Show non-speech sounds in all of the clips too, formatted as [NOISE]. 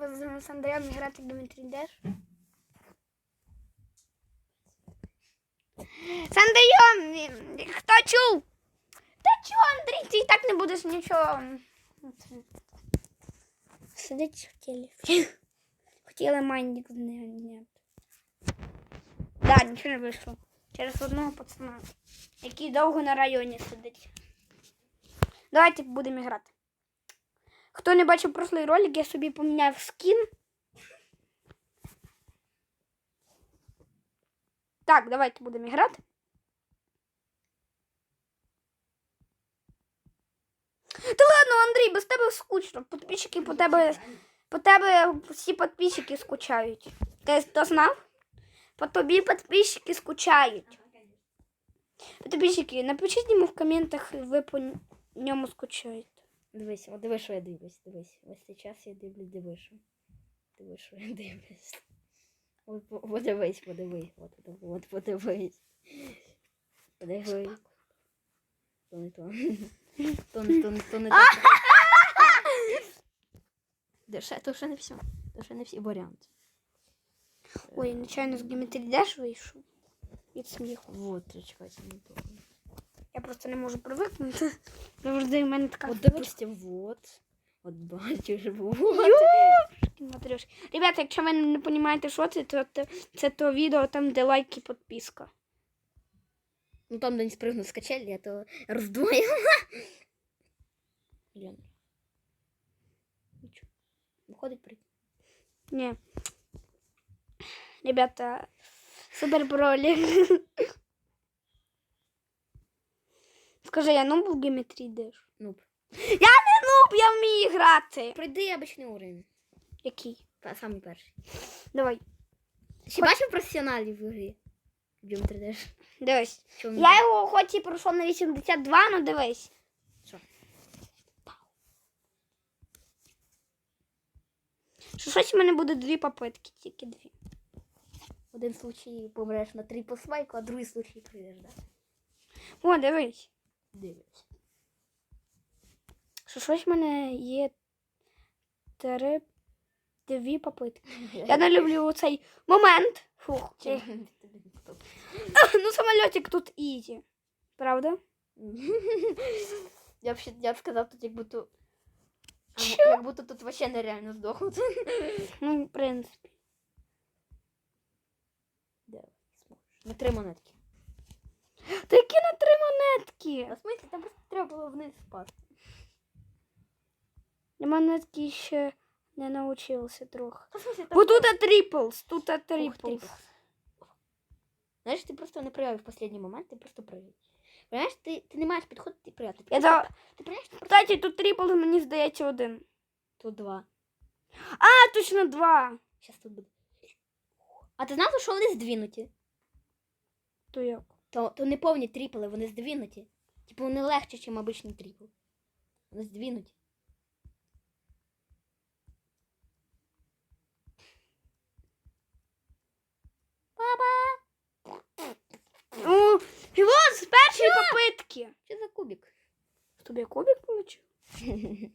Будемо з Андрієм грати Дмитрій Деш. З Андрієм! Хто чув? Та чого, Андрій, ти і так не будеш нічого. Сидить в телефоні. Хотіли майнік зняти. Да, нічого не вийшло. Через одного пацана, який довго на районі сидить. Давайте будемо грати. Хто не бачив прошлий ролик, я собі поміняв скін. Так, давайте будемо грати. Та ладно, Андрій, без тебе скучно. Підписчики по тебе, по тебе всі підписчики скучають. Ти то знав? По тобі підписчики скучають. Підписчики, напишіть йому в коментах, ви по ньому скучаєте. Дивись, от диви, що я дивлюсь, дивись. Ось цей час я дивлюсь, диви, що. Диви, що я дивлюсь. От по- подивись, подивись, от, от, от подивись. Подивись. То не то. То не то, не то, не то. Де ще, то ще не все. То ще не всі варіанти. Ой, нечайно з Дмитрій Деш вийшов. Від сміху. Вот, чекайте, не то. Я просто не можу привикнути. [LAUGHS] Завжди в мене така От, допустим, вот. От бачиш, вот. Матрешки. Ребята, якщо ви не розумієте, що це, то, це то відео там, де лайк і підписка. Ну там, де не спрыгнув з качелі, а то роздвоїв. [LAUGHS] Блін. Нічого. Виходить при. Ні. Ребята, супер бролі. [LAUGHS] Скажи, я ну в Геометрі йдеш? Нуб. Ну, я вмію грати. Пройди обичний уровень. Який? Та самий перший. Давай, Ти ще бачив професіоналів в грі? В Geometry Dash? дивись. Чому Я його хоч і пройшов на 82, але дивись. Що? Що щось у мене буде дві попитки, тільки дві. В один случай помреш на три посвайку, а другий случай прийдеш, да? О, дивись. Дивись. Що щось в мене є три дві попитки. [LAUGHS] Я не люблю оцей момент. Фух. [LAUGHS] Ну, самольотик тут ізі. Правда? [LAUGHS] Я б, я б сказав тут, як будто. Чо? Як будто тут вообще нереально здохнути. Ну, в принципі. На три монетки. Та які на три монетки? В смысле, там просто треба було вниз впасти. Я монетки ще не навчився трохи. Смысле, там... Бо тут тріплс, тут Ух, тріплс. Знаєш, ти просто не проявив в останній момент, ти просто проявив. Понимаєш, ти, ти не маєш підходити і проявити. Ти, просто- ти понимаєш, ти просто... Кстати, тут тріплс, мені здається, один. Тут два. А, точно два. Щас тут буде. А ти знав, що вони здвинуті? То як? То, то не повні тріпли, вони здвинуті. Типу вони легше, ніж обичний тріпл. Вони здвинуті. Ну, і от з першої попитки. Що за кубик? Тобі кубик получив? [LAUGHS]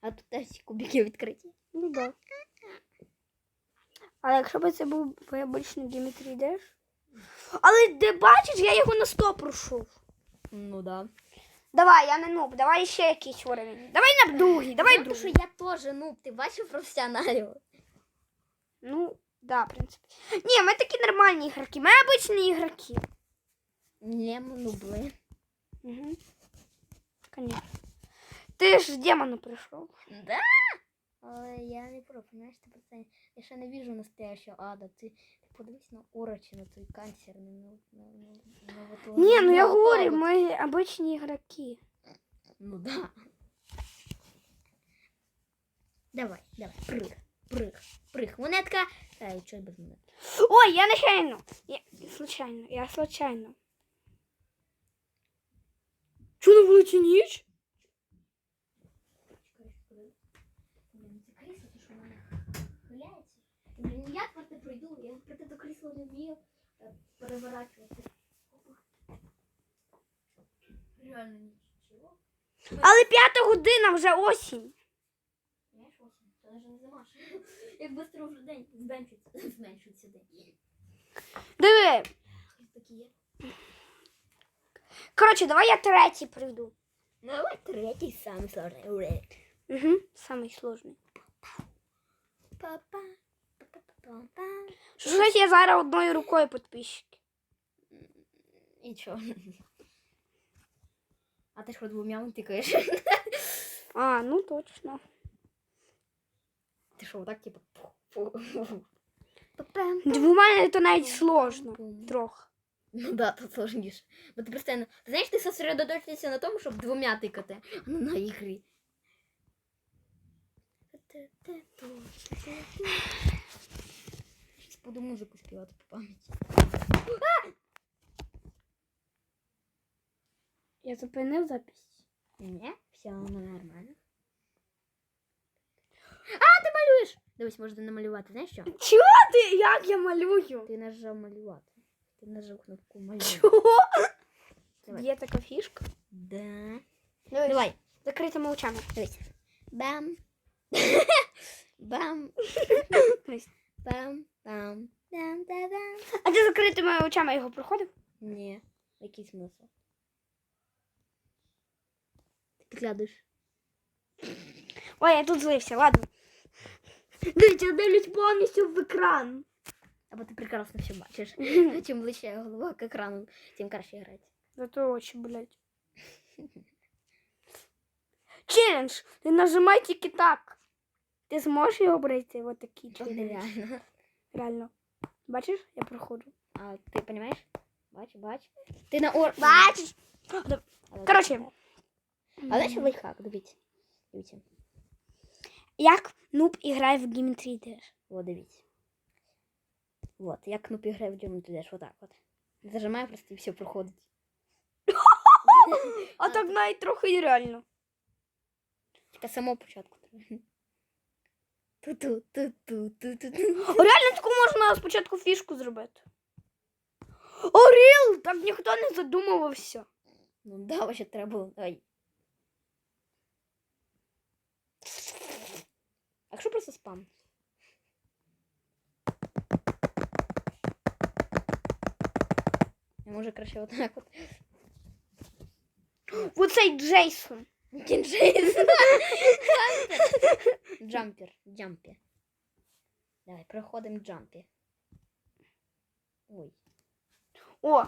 А тут теж кубики відкриті. Ну да. Але якщо б це був обичний Дмитрій Деш. Але де бачиш, я його на 100 пройшов. Ну да. Давай, я не нуб, давай ще якийсь уровень. Давай на другий, давай Тому що другий. я теж, ну, ти бачив професіоналів? Ну, да, в принципі. Ні, ми такі нормальні ігроки, ми обичні ігроки. Ну блин. Угу. Конечно. Ти ж демону прийшов. Да? Але я не про, понимаєш, ти просто я ще не вижу настоящего ада. Ти, ти подивись на урочі, на той канцер, на, на, на, на, на, вот- Ні, ну я на говорю, того. ми обичні ігроки. Ну да. Давай, давай, прыг, прыг, прыг. Монетка. Ай, чого без монетки? Ой, я нечайно. Я... Случайно, я случайно. Чого на вулиці ніч? До не вмію е, переворачувати. Реально нічого. Але п'ята година вже осінь. Знаєш, осінь, це навіть не зима. [LAUGHS] Як швидко вже день зменшується, [LAUGHS] зменшується день. Диви. Такі є. Коротше, давай я третій прийду. Ну, давай третій самий сложний. Угу. Самий сложний. Па-па. Що щось я зараз одною рукою підписчики. І чо? А ти що двома тикаєш? А, ну точно. Ти що, отак типу. Па-пам. Двома це навіть сложно. Трохи. Ну да, тут сложніше. Бо ти постійно. Ти знаєш, ти сосредоточуєшся на тому, щоб двома тикати, а не на ігрі. Буду музику співати по пам'яті. Я зупинив запись. Ні, все нормально. А, ти малюєш! Дивись, можна намалювати, знаєш що? Чого ти? Як я малюю? Ти нажав малювати. Ти нажав кнопку малювати. Чого? Давай. Є така фішка. Да. Давай. Давай. Закритими очами. Дивись. Бам. [LAUGHS] Бам. [LAUGHS] Бам. Бам. Дам, да, дам. А ти закритими очами його проходив? Ні. Який смисл? Ти підглядуєш. Ой, я тут злився, ладно. Дивіться, я дивлюсь повністю в екран. Або ти прекрасно все бачиш. [LAUGHS] Чим ближче голова к екрану, тим краще грати. Зато очі, блядь. Челендж. Ти нажимай тільки так. Ти зможеш його пройти? Вот такий Це челендж. нереально. Реально. Бачиш, я проходжу. А ти розумієш? Бач, бач. Ти на ор... Бачиш? Коротше. Але ще лайфхак, дивіться. Дивіться. Як нуб грає в Geometry Dash? О, дивіться. Вот, як кнопки грає в Geometry Dash, отак от. Зажимаю просто і все проходить. [LAUGHS] А так навіть трохи і реально. Тільки самого початку ту-ту-ту. Реально таку можна спочатку фішку зробити. Оріл! Так ніхто не задумувався. Ну да, вообще треба. Давай. А якщо просто спам? Я може краще отак от. Оцей Джейсон. Кінжейс. Джампер. Джампі. Давай, проходимо джампі. Ой, О,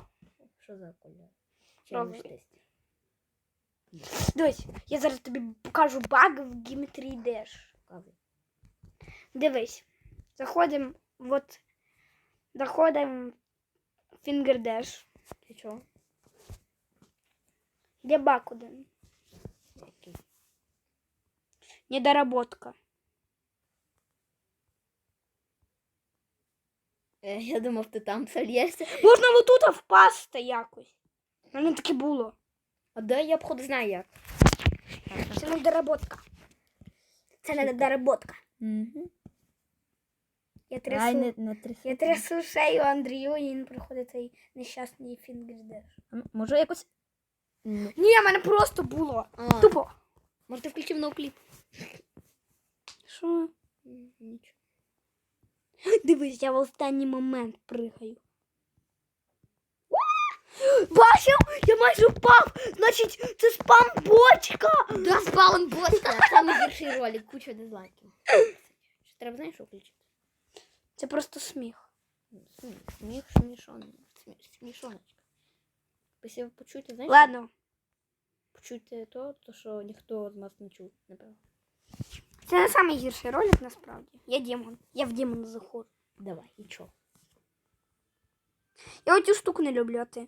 що за? Пробуй. Челендж тест. дивись, я зараз тобі покажу баг в Geometry Dash. Дивись. Заходимо, от, заходимо в Finger Dash. Ти чого? Де баг один? Недоработка. Е, Я думав, ти там сольєшся. Можна отут впасти якось. У мене таке було. А де я обходу знаю як. Це недоработка. Це недоработка. Угу. Я Ай, трясу, не, не тряси. я трясу шею Андрію, і він проходить цей нещасний ну, Може якось. Ні, в мене просто було. А, Тупо. Може ти включив ноукліп? Що? Нічого. Дивись, я в останній момент пригаю. Бачив? Я майже впав! Значить, це спам бочка! Да, спаун бочка. [LAUGHS] Самий гірший ролик, куча дизлайків. Що треба, знаєш, що включити? Це просто сміх. Сміх, сміх, смішон, сміх, смішоночка. Якщо ви почуєте, знаєте, Ладно, почуєте то, то, що ніхто з нас не чув, напевно. це не найгірший ролик насправді. Я демон. Я в демона заходжу. Давай, і чо? Я оцю штуку не люблю, а ти.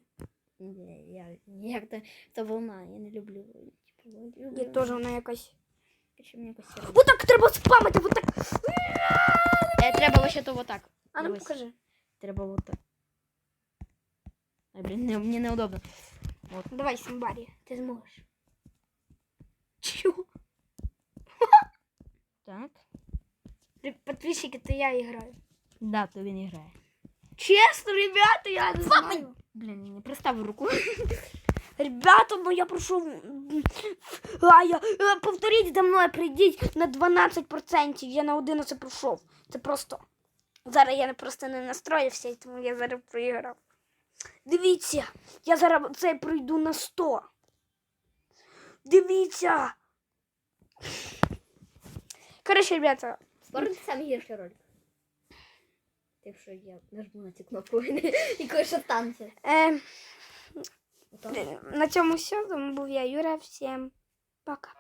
Ні, я як то це волна, я не люблю. Типу, люблю. Я теж вона якась. Короче, мені якось сіро. Отак треба спамити, отак. Е, треба вообще то вот так. А ну Дивись. покажи. Треба вот так. Ай, блін, не, мені неудобно. Давай, Симбарі, ти зможеш. Так. Подписчики, то я граю. Да, то він грає. Чесно, ребята, я не знаю. Блін, не приставив руку. [LAUGHS] Ребята, ну я пройшов. м, А, я, е, повторіть за мною, прийдіть на 12%. Я на 11 пройшов. Це просто. Зараз я просто не настроївся, тому я зараз проіграв. Дивіться, я зараз це пройду на 100. Дивіться. Коротше, ребята, Скоро ти сам гірший ролик. Якщо я нажму на цю кнопку і [LAUGHS] кое-що станеться. е, на цьому все. З вами був я, Юра. Всім пока.